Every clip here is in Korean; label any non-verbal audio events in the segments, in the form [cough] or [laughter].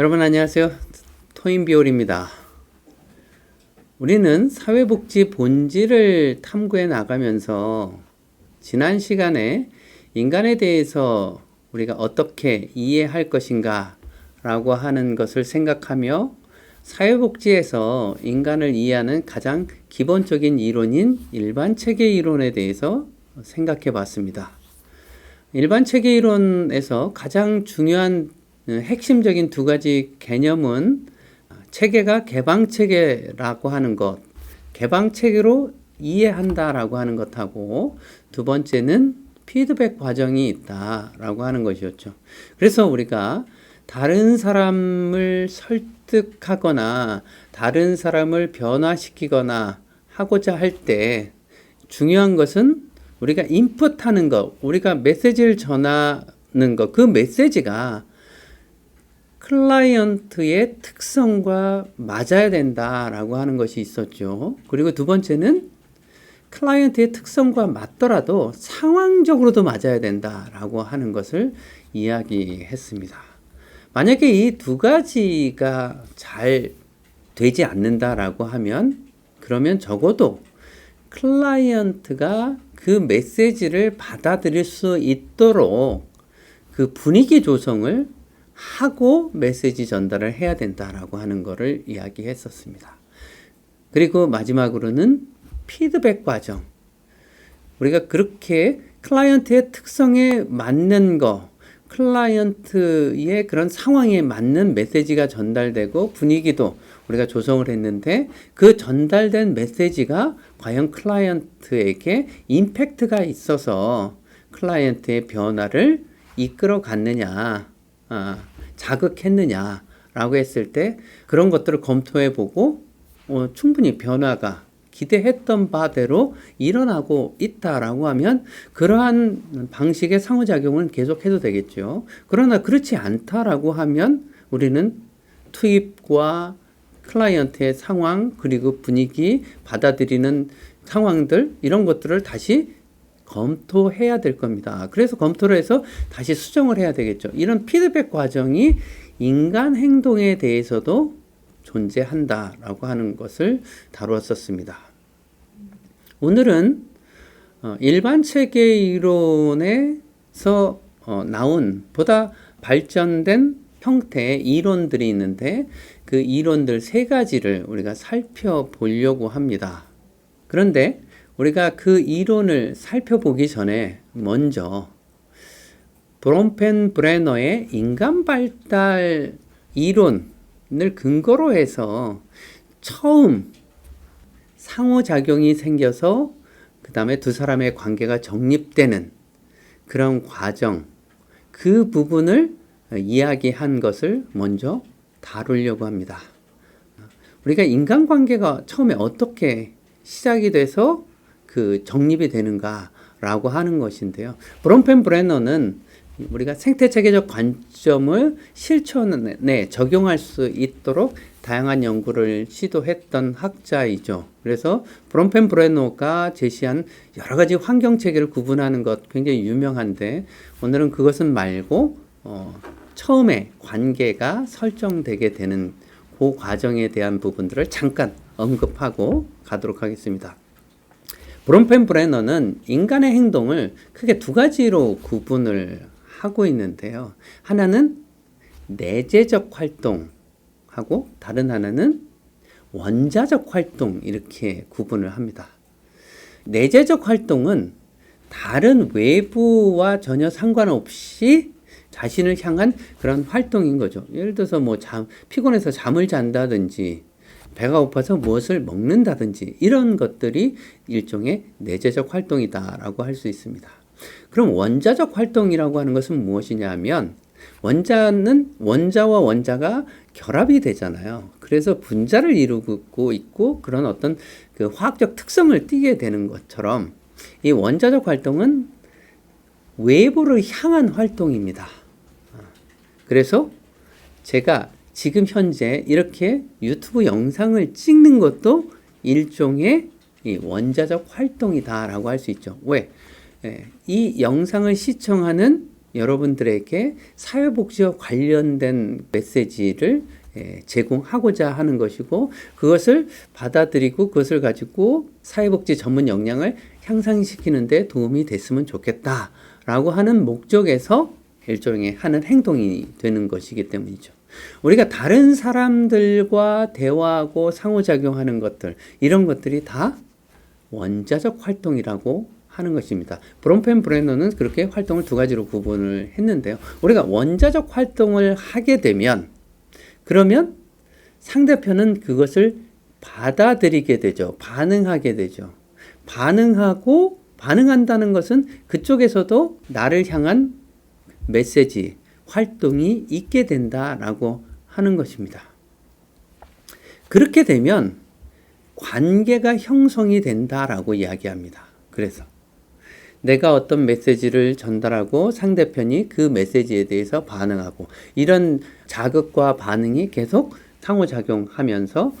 여러분 안녕하세요. 토인비올입니다. 우리는 사회복지 본질을 탐구해 나가면서 지난 시간에 인간에 대해서 우리가 어떻게 이해할 것인가 라고 하는 것을 생각하며 사회복지에서 인간을 이해하는 가장 기본적인 이론인 일반 체계 이론에 대해서 생각해 봤습니다. 일반 체계 이론에서 가장 중요한 어, 핵심적인 두 가지 개념은 체계가 개방 체계라고 하는 것, 개방 체계로 이해한다라고 하는 것하고 두 번째는 피드백 과정이 있다라고 하는 것이었죠. 그래서 우리가 다른 사람을 설득하거나 다른 사람을 변화시키거나 하고자 할 때 중요한 것은 우리가 인풋하는 것, 우리가 메시지를 전하는 것, 그 메시지가 클라이언트의 특성과 맞아야 된다라고 하는 것이 있었죠. 그리고 두 번째는 클라이언트의 특성과 맞더라도 상황적으로도 맞아야 된다라고 하는 것을 이야기했습니다. 만약에 이 두 가지가 잘 되지 않는다라고 하면 그러면 적어도 클라이언트가 그 메시지를 받아들일 수 있도록 그 분위기 조성을 하고 메시지 전달을 해야 된다라고 하는 것을 이야기했었습니다. 그리고 마지막으로는 피드백 과정. 우리가 그렇게 클라이언트의 특성에 맞는 거, 클라이언트의 그런 상황에 맞는 메시지가 전달되고 분위기도 우리가 조성을 했는데 그 전달된 메시지가 과연 클라이언트에게 임팩트가 있어서 클라이언트의 변화를 이끌어 갔느냐, 아, 자극했느냐라고 했을 때 그런 것들을 검토해 보고 어, 충분히 변화가 기대했던 바대로 일어나고 있다라고 하면 그러한 방식의 상호작용은 계속해도 되겠죠. 그러나 그렇지 않다라고 하면 우리는 투입과 클라이언트의 상황 그리고 분위기 받아들이는 상황들 이런 것들을 다시 검토해야 될 겁니다. 그래서 검토를 해서 다시 수정을 해야 되겠죠. 이런 피드백 과정이 인간 행동에 대해서도 존재한다라고 하는 것을 다루었었습니다. 오늘은 어, 일반 체계 이론에서 어, 나온 보다 발전된 형태의 이론들이 있는데 그 이론들 세 가지를 우리가 살펴보려고 합니다. 그런데 우리가 그 이론을 살펴보기 전에 먼저 브롬펜 브레너의 인간 발달 이론을 근거로 해서 처음 상호작용이 생겨서 그 다음에 두 사람의 관계가 정립되는 그런 과정, 그 부분을 이야기한 것을 먼저 다루려고 합니다. 우리가 인간관계가 처음에 어떻게 시작이 돼서 그 정립이 되는가라고 하는 것인데요. 브롬펜 브레너는 우리가 생태 체계적 관점을 실천에 적용할 수 있도록 다양한 연구를 시도했던 학자이죠. 그래서 브롬펜 브레노가 제시한 여러 가지 환경 체계를 구분하는 것 굉장히 유명한데 오늘은 그것은 말고 어, 처음에 관계가 설정되게 되는 그 과정에 대한 부분들을 잠깐 언급하고 가도록 하겠습니다. 브롬펜 브레너는 인간의 행동을 크게 두 가지로 구분을 하고 있는데요. 하나는 내재적 활동하고 다른 하나는 원자적 활동 이렇게 구분을 합니다. 내재적 활동은 다른 외부와 전혀 상관없이 자신을 향한 그런 활동인 거죠. 예를 들어서 뭐 잠, 피곤해서 잠을 잔다든지, 배가 고파서 무엇을 먹는다든지, 이런 것들이 일종의 내재적 활동이다라고 할 수 있습니다. 그럼 원자적 활동이라고 하는 것은 무엇이냐 하면, 원자는 원자와 원자가 결합이 되잖아요. 그래서 분자를 이루고 있고 그런 어떤 그 화학적 특성을 띠게 되는 것처럼 이 원자적 활동은 외부를 향한 활동입니다. 그래서 제가 지금 현재 이렇게 유튜브 영상을 찍는 것도 일종의 원자적 활동이다라고 할 수 있죠. 왜? 예, 이 영상을 시청하는 여러분들에게 사회복지와 관련된 메시지를 예, 제공하고자 하는 것이고 그것을 받아들이고 그것을 가지고 사회복지 전문 역량을 향상시키는 데 도움이 됐으면 좋겠다라고 하는 목적에서 일종의 하는 행동이 되는 것이기 때문이죠. 우리가 다른 사람들과 대화하고 상호작용하는 것들 이런 것들이 다 원자적 활동이라고 하는 것입니다. 브롬펜 브레너는 그렇게 활동을 두 가지로 구분을 했는데요. 우리가 원자적 활동을 하게 되면 그러면 상대편은 그것을 받아들이게 되죠. 반응하게 되죠. 반응하고 반응한다는 것은 그쪽에서도 나를 향한 메시지, 활동이 있게 된다라고 하는 것입니다. 그렇게 되면 관계가 형성이 된다라고 이야기합니다. 그래서 내가 어떤 메시지를 전달하고 상대편이 그 메시지에 대해서 반응하고 이런 자극과 반응이 계속 상호작용하면서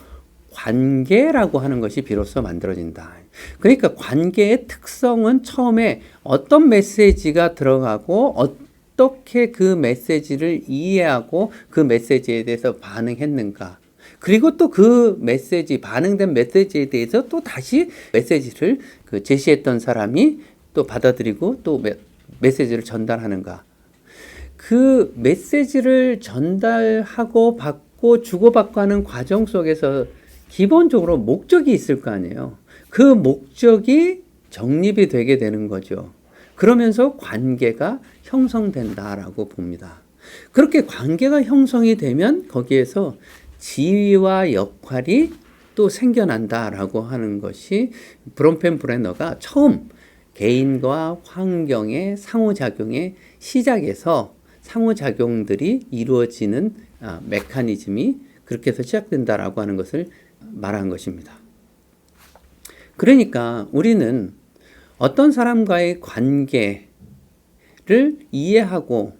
관계라고 하는 것이 비로소 만들어진다. 그러니까 관계의 특성은 처음에 어떤 메시지가 들어가고 어떻게 그 메시지를 이해하고 그 메시지에 대해서 반응했는가. 그리고 또 그 메시지, 반응된 메시지에 대해서 또 다시 메시지를 그 제시했던 사람이 또 받아들이고 또 메, 메시지를 전달하는가. 그 메시지를 전달하고 받고 주고받고 하는 과정 속에서 기본적으로 목적이 있을 거 아니에요. 그 목적이 정립이 되게 되는 거죠. 그러면서 관계가 형성된다라고 봅니다. 그렇게 관계가 형성이 되면 거기에서 지위와 역할이 또 생겨난다라고 하는 것이 브롬펜 브레너가 처음 개인과 환경의 상호작용의 시작에서 상호작용들이 이루어지는 아, 메커니즘이 그렇게 해서 시작된다라고 하는 것을 말한 것입니다. 그러니까 우리는 어떤 사람과의 관계를 이해하고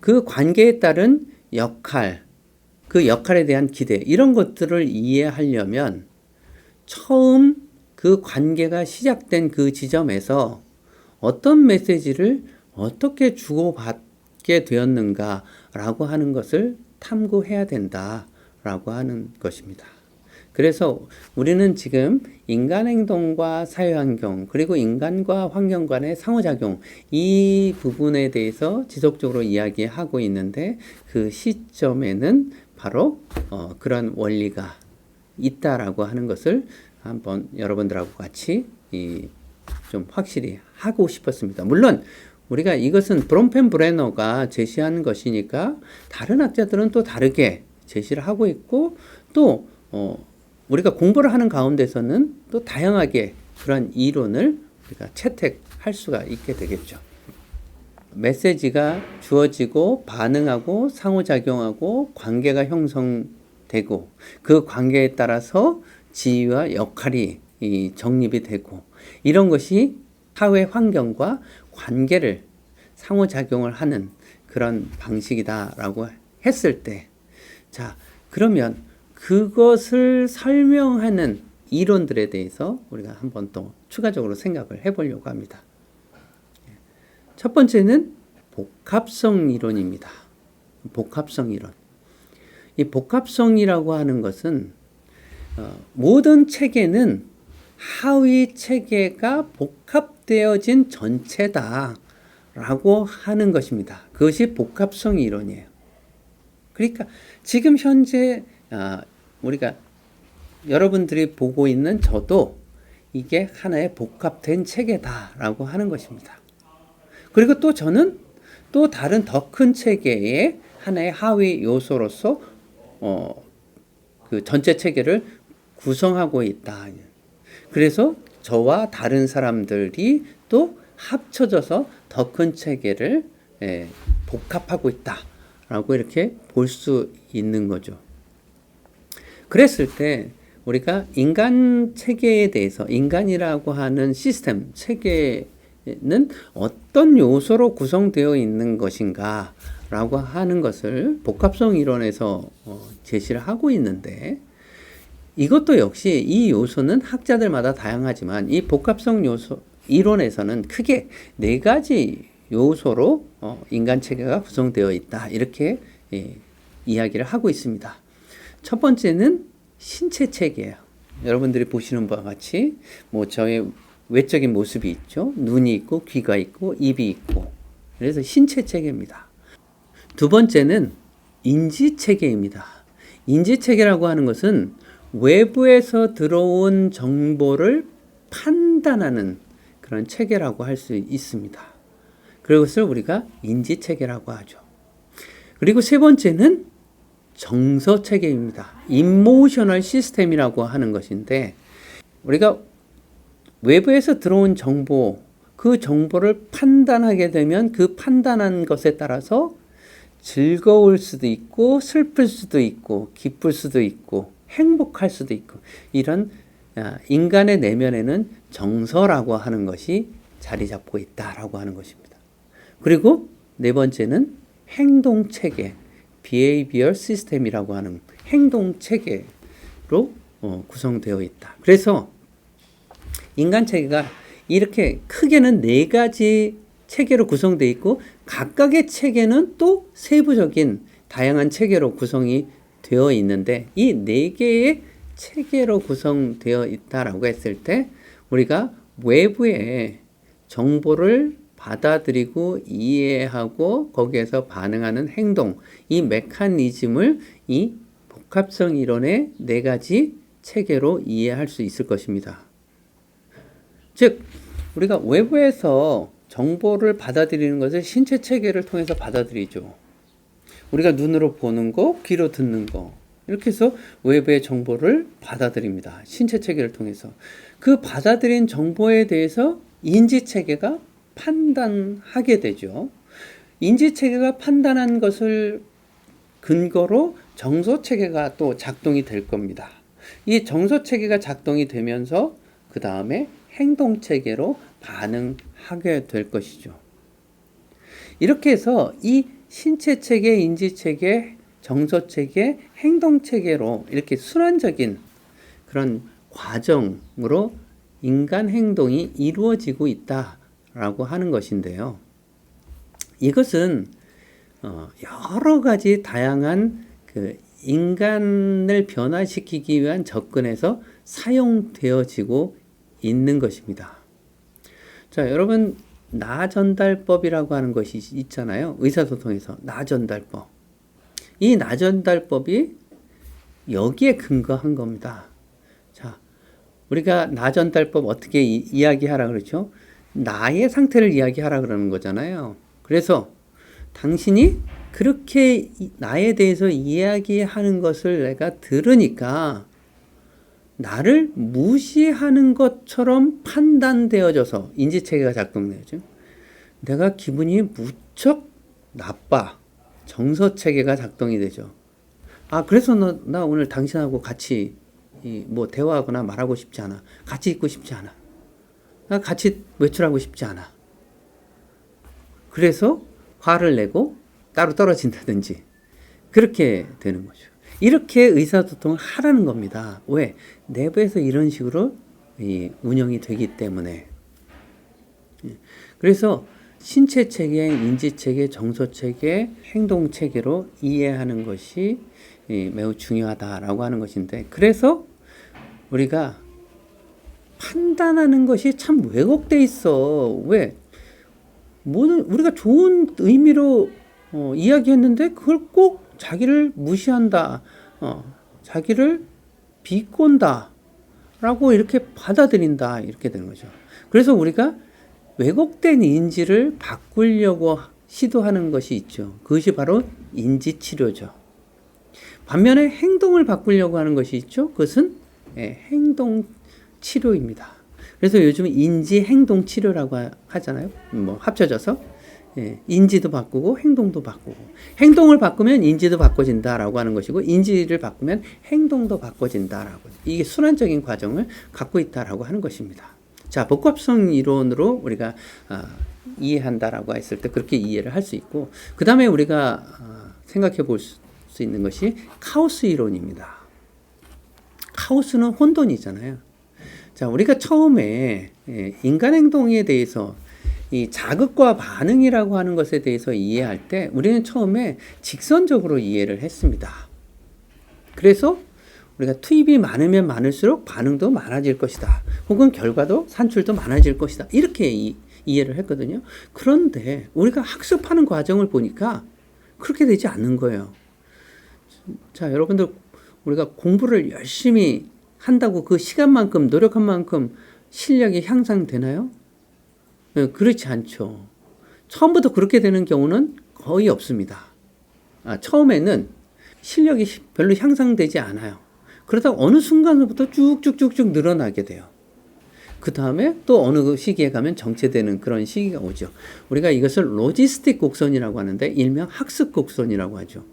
그 관계에 따른 역할, 그 역할에 대한 기대, 이런 것들을 이해하려면 처음 그 관계가 시작된 그 지점에서 어떤 메시지를 어떻게 주고받게 되었는가라고 하는 것을 탐구해야 된다라고 하는 것입니다. 그래서 우리는 지금 인간 행동과 사회 환경 그리고 인간과 환경 간의 상호작용 이 부분에 대해서 지속적으로 이야기하고 있는데 그 시점에는 바로 어, 그런 원리가 있다라고 하는 것을 한번 여러분들하고 같이 이, 좀 확실히 하고 싶었습니다. 물론 우리가 이것은 브롬펜 브레너가 제시한 것이니까 다른 학자들은 또 다르게 제시를 하고 있고 또 어, 우리가 공부를 하는 가운데서는 또 다양하게 그런 이론을 우리가 채택할 수가 있게 되겠죠. 메시지가 주어지고 반응하고 상호작용하고 관계가 형성되고 그 관계에 따라서 지위와 역할이 정립이 되고 이런 것이 사회 환경과 관계를 상호작용을 하는 그런 방식이다라고 했을 때, 자, 그러면 그것을 설명하는 이론들에 대해서 우리가 한번 또 추가적으로 생각을 해보려고 합니다. 첫 번째는 복합성 이론입니다. 복합성 이론. 이 복합성이라고 하는 것은 어, 모든 체계는 하위 체계가 복합되어진 전체다라고 하는 것입니다. 그것이 복합성 이론이에요. 그러니까 지금 현재 아, 우리가 여러분들이 보고 있는 저도 이게 하나의 복합된 체계다라고 하는 것입니다. 그리고 또 저는 또 다른 더 큰 체계의 하나의 하위 요소로서 어, 그 전체 체계를 구성하고 있다. 그래서 저와 다른 사람들이 또 합쳐져서 더 큰 체계를 예, 복합하고 있다라고 이렇게 볼 수 있는 거죠. 그랬을 때 우리가 인간 체계에 대해서 인간이라고 하는 시스템 체계는 어떤 요소로 구성되어 있는 것인가 라고 하는 것을 복합성 이론에서 어, 제시를 하고 있는데 이것도 역시 이 요소는 학자들마다 다양하지만 이 복합성 요소 이론에서는 크게 네 가지 요소로 어, 인간 체계가 구성되어 있다. 이렇게 예, 이야기를 하고 있습니다. 첫 번째는 신체 체계예요. 여러분들이 보시는 바와 같이 뭐 저의 외적인 모습이 있죠. 눈이 있고 귀가 있고 입이 있고. 그래서 신체 체계입니다. 두 번째는 인지 체계입니다. 인지 체계라고 하는 것은 외부에서 들어온 정보를 판단하는 그런 체계라고 할 수 있습니다. 그것을 우리가 인지 체계라고 하죠. 그리고 세 번째는 정서 체계입니다. 이모셔널 시스템이라고 하는 것인데 우리가 외부에서 들어온 정보 그 정보를 판단하게 되면 그 판단한 것에 따라서 즐거울 수도 있고 슬플 수도 있고 기쁠 수도 있고 행복할 수도 있고 이런 아, 인간의 내면에는 정서라고 하는 것이 자리 잡고 있다라고 하는 것입니다. 그리고 네 번째는 행동 체계, behavior system이라고 하는 행동 체계로 어, 구성되어 있다. 그래서 인간 체계가 이렇게 크게는 네 가지 체계로 구성되어 있고 각각의 체계는 또 세부적인 다양한 체계로 구성이 되어 있는데 이 네 개의 체계로 구성되어 있다라고 했을 때 우리가 외부의 정보를 받아들이고 이해하고 거기에서 반응하는 행동 이 메커니즘을 이 복합성 이론의 네 가지 체계로 이해할 수 있을 것입니다. 즉 우리가 외부에서 정보를 받아들이는 것을 신체 체계를 통해서 받아들이죠. 우리가 눈으로 보는 거, 귀로 듣는 거, 이렇게 해서 외부의 정보를 받아들입니다. 신체 체계를 통해서. 그 받아들인 정보에 대해서 인지 체계가 판단하게 되죠. 인지 체계가 판단한 것을 근거로 정서 체계가 또 작동이 될 겁니다. 이 정서 체계가 작동이 되면서 그 다음에 행동 체계로 반응하게 될 것이죠. 이렇게 해서 이 신체 체계, 인지 체계, 정서 체계, 행동 체계로 이렇게 순환적인 그런 과정으로 인간 행동이 이루어지고 있다 라고 하는 것인데요. 이것은 어, 여러 가지 다양한 그 인간을 변화시키기 위한 접근에서 사용되어지고 있는 것입니다. 자, 여러분 나 전달법이라고 하는 것이 있잖아요. 의사소통에서 나 전달법. 이 나 전달법이 여기에 근거한 겁니다. 자, 우리가 나 전달법 어떻게 이, 야기하라 그러죠? 나의 상태를 이야기하라 그러는 거잖아요. 그래서 당신이 그렇게 나에 대해서 이야기하는 것을 내가 들으니까 나를 무시하는 것처럼 판단되어져서 인지체계가 작동되죠. 내가 기분이 무척 나빠. 정서체계가 작동이 되죠. 아, 그래서 너, 나 오늘 당신하고 같이 뭐 대화하거나 말하고 싶지 않아. 같이 있고 싶지 않아. 나 같이 외출하고 싶지 않아. 그래서 화를 내고 따로 떨어진다든지 그렇게 되는 거죠. 이렇게 의사소통을 하라는 겁니다. 왜? 내부에서 이런 식으로 운영이 되기 때문에. 예. 그래서 신체 체계, 인지 체계, 정서 체계, 행동 체계로 이해하는 것이 매우 중요하다라고 하는 것인데, 그래서 우리가 판단하는 것이 참 왜곡돼 있어. 왜? 모든 우리가 좋은 의미로 어, 이야기했는데 그걸 꼭 자기를 무시한다, 어, 자기를 비꼰다, 라고 이렇게 받아들인다, 이렇게 되는 거죠. 그래서 우리가 왜곡된 인지를 바꾸려고 시도하는 것이 있죠. 그것이 바로 인지 치료죠. 반면에 행동을 바꾸려고 하는 것이 있죠. 그것은 예, 행동 치료입니다. 그래서 요즘 인지 행동 치료라고 하잖아요. 뭐 합쳐져서 예, 인지도 바꾸고 행동도 바꾸고 행동을 바꾸면 인지도 바꿔진다라고 하는 것이고 인지를 바꾸면 행동도 바꿔진다라고 이게 순환적인 과정을 갖고 있다라고 하는 것입니다. 자 복합성 이론으로 우리가 어, 이해한다라고 했을 때 그렇게 이해를 할 수 있고 그 다음에 우리가 어, 생각해 볼 수 있는 것이 카오스 이론입니다. 카오스는 혼돈이잖아요. 자 우리가 처음에 예, 인간 행동에 대해서 이 자극과 반응이라고 하는 것에 대해서 이해할 때 우리는 처음에 직선적으로 이해를 했습니다. 그래서 우리가 투입이 많으면 많을수록 반응도 많아질 것이다. 혹은 결과도 산출도 많아질 것이다. 이렇게 이, 이해를 했거든요. 그런데 우리가 학습하는 과정을 보니까 그렇게 되지 않는 거예요. 자, 여러분들 우리가 공부를 열심히 한다고 그 시간만큼 노력한 만큼 실력이 향상되나요? 네, 그렇지 않죠. 처음부터 그렇게 되는 경우는 거의 없습니다. 아, 처음에는 실력이 별로 향상되지 않아요. 그러다 어느 순간부터 쭉쭉쭉쭉 늘어나게 돼요. 그 다음에 또 어느 그 시기에 가면 정체되는 그런 시기가 오죠. 우리가 이것을 로지스틱 곡선이라고 하는데 일명 학습 곡선이라고 하죠.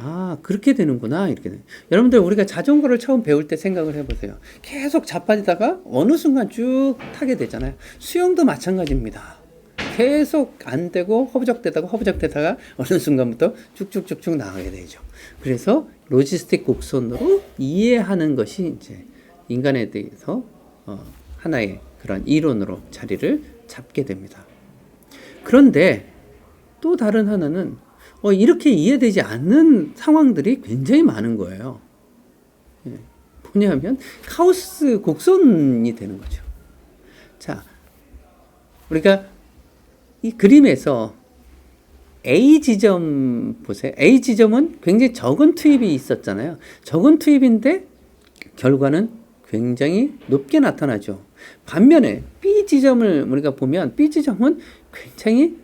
아, 그렇게 되는구나. 이렇게 돼. 여러분들 우리가 자전거를 처음 배울 때 생각을 해보세요. 계속 자빠지다가 어느 순간 쭉 타게 되잖아요. 수영도 마찬가지입니다. 계속 안 되고 허부적대다가 허부적대다가 어느 순간부터 쭉쭉쭉쭉 나가게 되죠. 그래서 로지스틱 곡선으로 이해하는 것이 이제 인간에 대해서 어, 하나의 그런 이론으로 자리를 잡게 됩니다. 그런데 또 다른 하나는 어, 이렇게 이해되지 않는 상황들이 굉장히 많은 거예요. 예. 뭐냐면 카오스 곡선이 되는 거죠. 자, 우리가 이 그림에서 A 지점 보세요. A 지점은 굉장히 적은 투입이 있었잖아요. 적은 투입인데 결과는 굉장히 높게 나타나죠. 반면에 B 지점을 우리가 보면 B 지점은 굉장히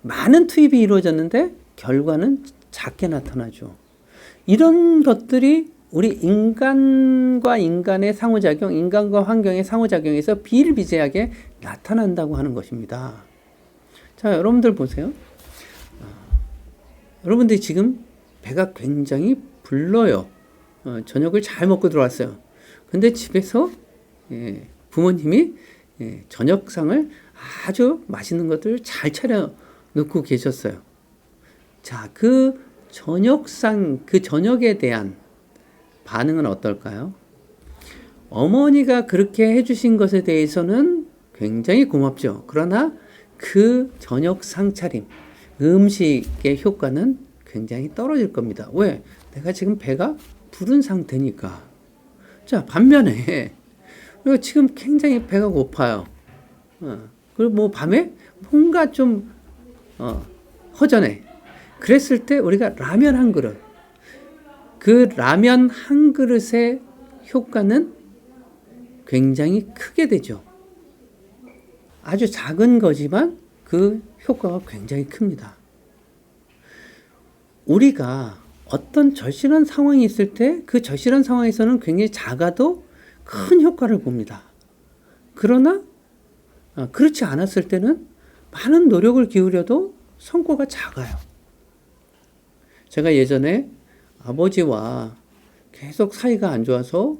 많은 투입이 이루어졌는데 결과는 작게 나타나죠. 이런 것들이 우리 인간과 인간의 상호작용, 인간과 환경의 상호작용에서 비일비재하게 나타난다고 하는 것입니다. 자, 여러분들 보세요. 어, 여러분들이 지금 배가 굉장히 불러요. 어, 저녁을 잘 먹고 들어왔어요. 근데 집에서 예, 부모님이 예, 저녁상을 아주 맛있는 것들을 잘 차려 놓고 계셨어요. 자, 그 저녁상, 그 저녁에 대한 반응은 어떨까요? 어머니가 그렇게 해주신 것에 대해서는 굉장히 고맙죠. 그러나 그 저녁 상차림, 음식의 효과는 굉장히 떨어질 겁니다. 왜? 내가 지금 배가 부른 상태니까. 자, 반면에, [laughs] 우리가 지금 굉장히 배가 고파요. 어, 그리고 뭐 밤에 뭔가 좀, 어, 허전해. 그랬을 때 우리가 라면 한 그릇, 그 라면 한 그릇의 효과는 굉장히 크게 되죠. 아주 작은 거지만 그 효과가 굉장히 큽니다. 우리가 어떤 절실한 상황이 있을 때 그 절실한 상황에서는 굉장히 작아도 큰 효과를 봅니다. 그러나 어, 그렇지 않았을 때는 많은 노력을 기울여도 성과가 작아요. 제가 예전에 아버지와 계속 사이가 안 좋아서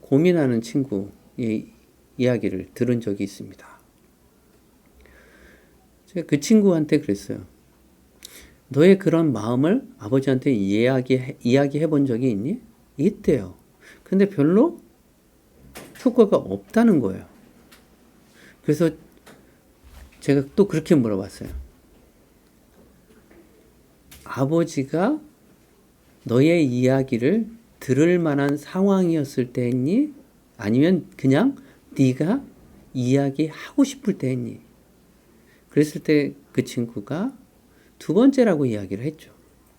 고민하는 친구의 이야기를 들은 적이 있습니다. 제가 그 친구한테 그랬어요. 너의 그런 마음을 아버지한테 이야기, 이야기해 본 적이 있니? 있대요. 근데 별로 효과가 없다는 거예요. 그래서 제가 또 그렇게 물어봤어요. 아버지가 너의 이야기를 들을 만한 상황이었을 때 했니? 아니면 그냥 네가 이야기하고 싶을 때 했니? 그랬을 때 그 친구가 두 번째라고 이야기를 했죠.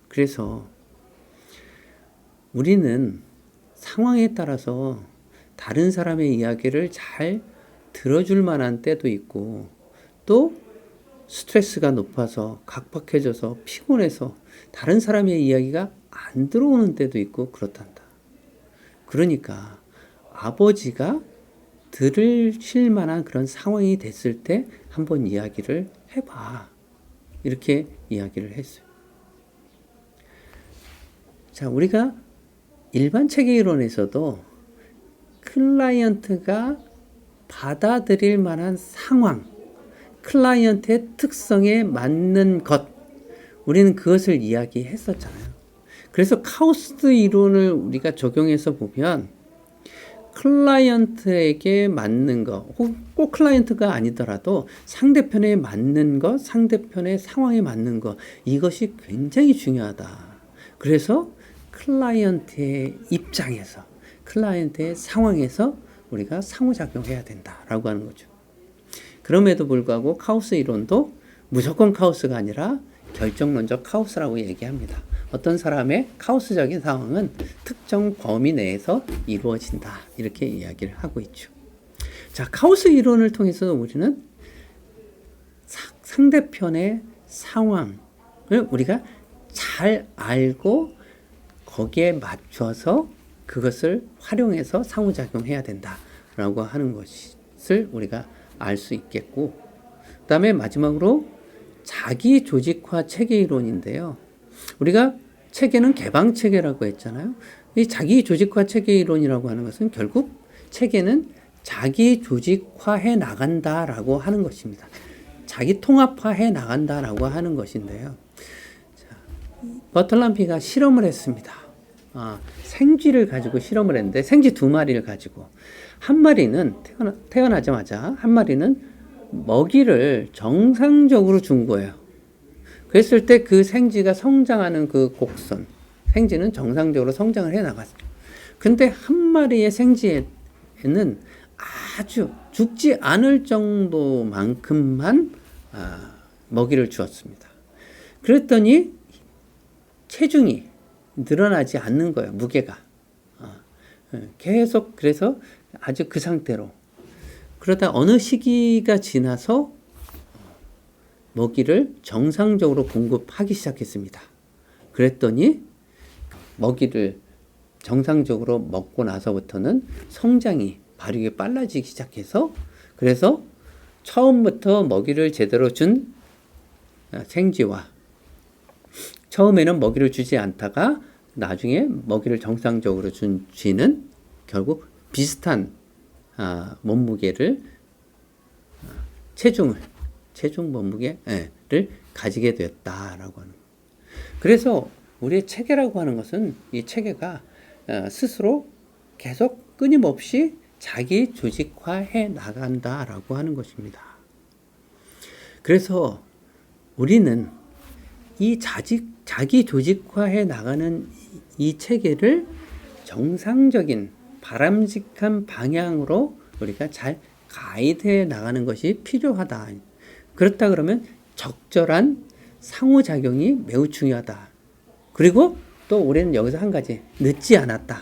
그래서 우리는 상황에 따라서 다른 사람의 이야기를 잘 들어줄 만한 때도 있고 또 스트레스가 높아서 각박해져서 피곤해서 다른 사람의 이야기가 안 들어오는 때도 있고 그렇단다. 그러니까 아버지가 들으실 만한 그런 상황이 됐을 때 한번 이야기를 해봐. 이렇게 이야기를 했어요. 자, 우리가 일반 체계 이론에서도 클라이언트가 받아들일 만한 상황, 클라이언트의 특성에 맞는 것, 우리는 그것을 이야기했었잖아요. 그래서 카오스 이론을 우리가 적용해서 보면 클라이언트에게 맞는 거, 혹꼭 클라이언트가 아니더라도 상대편에 맞는 것, 상대편의 상황에 맞는 것, 이것이 굉장히 중요하다. 그래서 클라이언트의 입장에서, 클라이언트의 상황에서 우리가 상호작용해야 된다라고 하는 거죠. 그럼에도 불구하고 카오스 이론도 무조건 카오스가 아니라 결정론적 카오스라고 얘기합니다. 어떤 사람의 카오스적인 상황은 특정 범위 내에서 이루어진다. 이렇게 이야기를 하고 있죠. 자, 카오스 이론을 통해서 우리는 사- 상대편의 상황을 우리가 잘 알고 거기에 맞춰서 그것을 활용해서 상호작용해야 된다라고 하는 것을 우리가 알 수 있겠고, 그 다음에 마지막으로 자기 조직화 체계 이론인데요. 우리가 체계는 개방 체계라고 했잖아요. 이 자기 조직화 체계 이론이라고 하는 것은 결국 체계는 자기 조직화해 나간다라고 하는 것입니다. 자기 통합화해 나간다라고 하는 것인데요. 버틀람피가 실험을 했습니다. 아, 생쥐를 가지고 실험을 했는데 생쥐 두 마리를 가지고 한 마리는 태어나, 태어나 자마자 한 마리는 먹이를 정상적으로 준 거예요. 그랬을 때 그 생쥐가 성장하는 그 곡선, 생쥐는 정상적으로 성장을 해 나갔어요. 근데 한 마리의 생쥐에는 아주 죽지 않을 정도만큼만 아, 먹이를 주었습니다. 그랬더니 체중이 늘어나지 않는 거예요. 무게가. 어, 예, 계속 그래서 아주 그 상태로. 그러다 어느 시기가 지나서 먹이를 정상적으로 공급하기 시작했습니다. 그랬더니 먹이를 정상적으로 먹고 나서부터는 성장이 바르게 빨라지기 시작해서 그래서 처음부터 먹이를 제대로 준 어, 생쥐와 처음에는 먹이를 주지 않다가 나중에 먹이를 정상적으로 준 쥐는 결국 비슷한 아, 몸무게를 아, 체중을 체중 몸무게를 가지게 되었다라고 하는. 그래서 우리의 체계라고 하는 것은 이 체계가 어, 스스로 계속 끊임없이 자기 조직화해 나간다라고 하는 것입니다. 그래서 우리는 이 자직, 자기 조직화해 나가는 이 체계를 정상적인 바람직한 방향으로 우리가 잘 가이드해 나가는 것이 필요하다. 그렇다 그러면 적절한 상호작용이 매우 중요하다. 그리고 또 우리는 여기서 한 가지 늦지 않았다.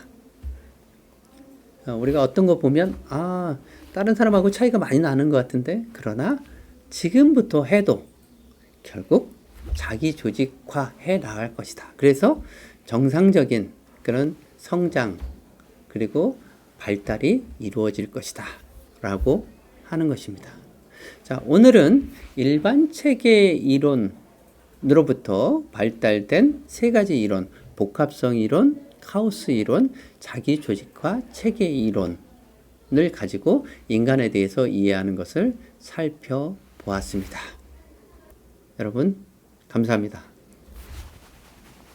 어, 우리가 어떤 거 보면 아 다른 사람하고 차이가 많이 나는 것 같은데 그러나 지금부터 해도 결국 자기 조직화 해 나갈 것이다. 그래서 정상적인 그런 성장 그리고 발달이 이루어질 것이다. 라고 하는 것입니다. 자, 오늘은 일반 체계 이론으로부터 발달된 세 가지 이론, 복합성 이론, 카오스 이론, 자기 조직화 체계 이론을 가지고 인간에 대해서 이해하는 것을 살펴보았습니다. 여러분, 감사합니다.